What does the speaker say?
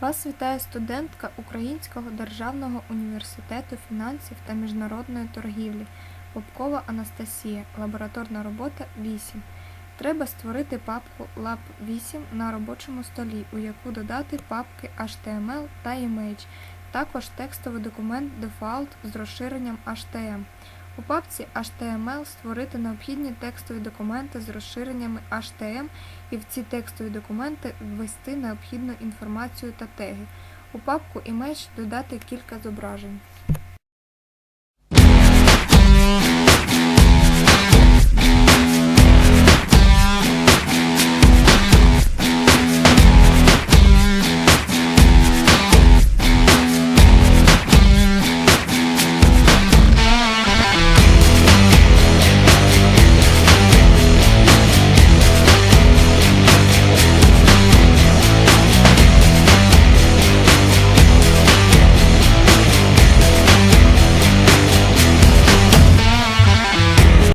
Вас вітає студентка Українського державного університету фінансів та міжнародної торгівлі Попкова Анастасія, лабораторна робота 8. Треба створити папку Lab 8 на робочому столі, у яку додати папки HTML та Image, також текстовий документ Default з розширенням HTML. У папці HTML створити необхідні текстові документи з розширеннями HTM і в ці текстові документи ввести необхідну інформацію та теги. У папку Image додати кілька зображень.